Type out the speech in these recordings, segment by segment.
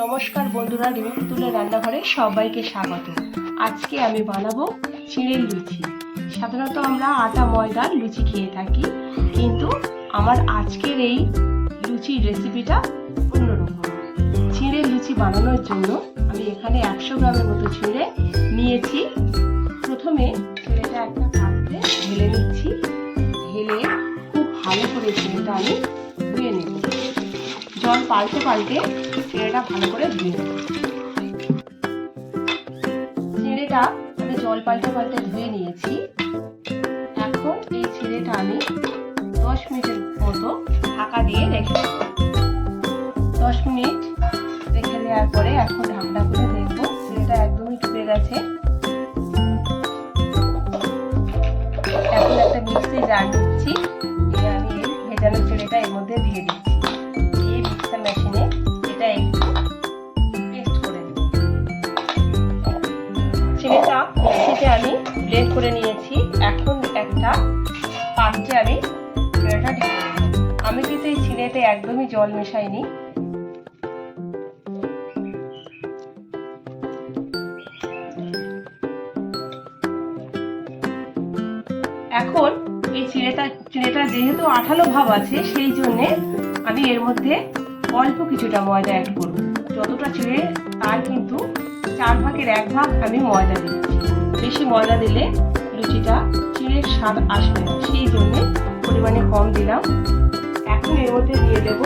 নমস্কার বন্ধুরা রিমি পুতুলের রান্নাঘরে সবাইকে স্বাগত। আজকে আমি বানাবো চিঁড়ের লুচি। সাধারণত আমরা আটা ময়দার লুচি খেয়ে থাকি, কিন্তু আমার আজকের এই লুচির রেসিপিটা অন্যরকম। চিঁড়ের লুচি বানানোর জন্য আমি এখানে একশো গ্রামের মতো চিঁড়ে নিয়েছি। প্রথমে চিঁড়েটা একটা পাত্রে ঢেলে নিচ্ছি। ঢেলে খুব ভালো করে চিঁড়েটা আমি ধুয়ে নেব। জল পাল্টে পাল্টে চিঁড়েটা ভালো করে ধুয়ে চিঁড়েটা আমি জল পাল্টে পাল্টে ধুয়ে নিয়েছি। এখন এই চিঁড়েটা আমি দশ মিনিটের মতো ঢাকা দিয়ে রেখে দশ মিনিট রেখে দেওয়ার পরে এখন ঢাকনা করে দেখব চিঁড়েটা একদমই ডুবে গেছে। এখন একটা মিক্সি জার দিচ্ছি আমি ভেজানো চিঁড়েটা এর মধ্যে দিয়ে দিচ্ছি। ব্লেন্ড করে নিয়েছি। এখন একটা পাত্রে আমি চিড়েটা ঢেলে আমি কিন্তু এই চিড়েতে একদমই জল মেশাইনি। এখন এই চিড়েটা চিড়েটা যেহেতু আঠালো ভাব আছে, সেই জন্যে আমি এর মধ্যে অল্প কিছুটা ময়দা অ্যাড করব। যতটা চেয়ে তার কিন্তু চার ভাগের এক ভাগ আমি ময়দা দিচ্ছি। বেশি ময়দা দিলে লুচিটা চিড়ের স্বাদ আসবে সেই জন্যে পরিমাণে কম দিলাম। এখন এর মধ্যে দিয়ে দেব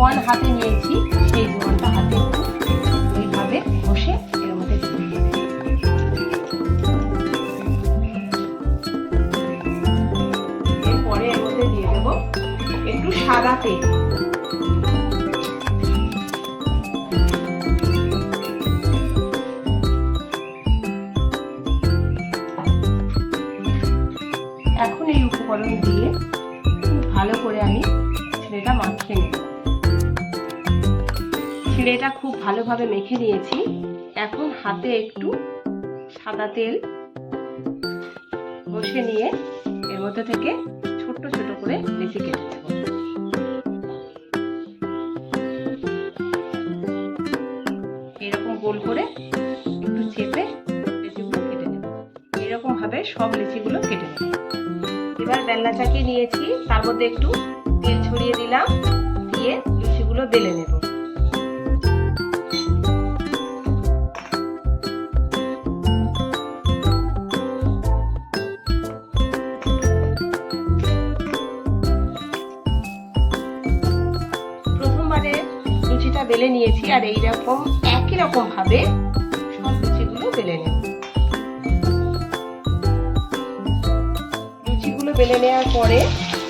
জোয়ান হাতে নিয়েছি, সেই জোয়ানটা হাতে একটু ওইভাবে বসে এর মধ্যে। এরপরে এর মধ্যে দিয়ে দেব একটু সাদা তেল এখন এই উপকরণ দিয়ে ভালো করে আমি ছিঁড়েটা খুব ভালোভাবে মেখে নিয়েছি। এখন হাতে একটু সাদা তেল বসে নিয়ে এর মধ্যে থেকে ছোট্ট ছোট করে লেচি কেটে দেব এরকম গোল করে একটু চেপে লেচিগুলো কেটে নেব। এরকম ভাবে সব লেচিগুলো কেটে নেব। এবার বেলনা চাকিয়ে নিয়েছি। তার মধ্যে একটু তেল ছড়িয়ে দিলাম। দিয়ে লুচিগুলো বেলে নেব। লুচিটা বেলে নিয়েছি আর এইরকম একই রকম ভাবে সব লুচিগুলো বেলে নেব। লুচিগুলো বেলে নেওয়ার পরে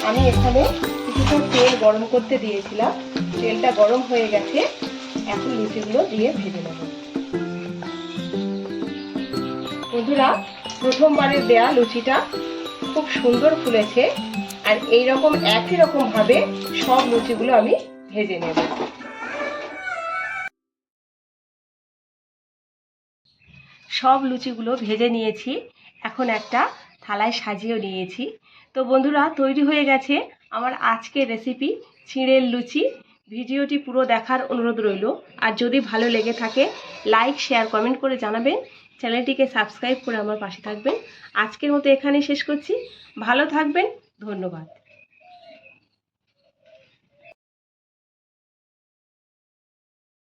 আমি এখানে কিছুটা তেল গরম করতে দিয়েছিলাম। তেলটা গরম হয়ে গেছে, এখন লুচিগুলো দিয়ে ভেজে নেব। বন্ধুরা, প্রথমবারের দেয়া লুচিটা খুব সুন্দর ফুলেছে আর এই রকম একই রকম ভাবে সব লুচিগুলো আমি ভেজে নেব। সব লুচিগুলো ভেজে নিয়েছি। এখন একটা থালায় সাজিয়েও নিয়েছি। তো বন্ধুরা, তৈরি হয়ে গেছে আমার আজকের রেসিপি চিঁড়ের লুচি। ভিডিওটি পুরো দেখার অনুরোধ রইল। আর যদি ভালো লেগে থাকে লাইক শেয়ার কমেন্ট করে জানাবেন। চ্যানেলটিকে সাবস্ক্রাইব করে আমার পাশে থাকবেন। আজকের মতো এখানেই শেষ করছি। ভালো থাকবেন। ধন্যবাদ।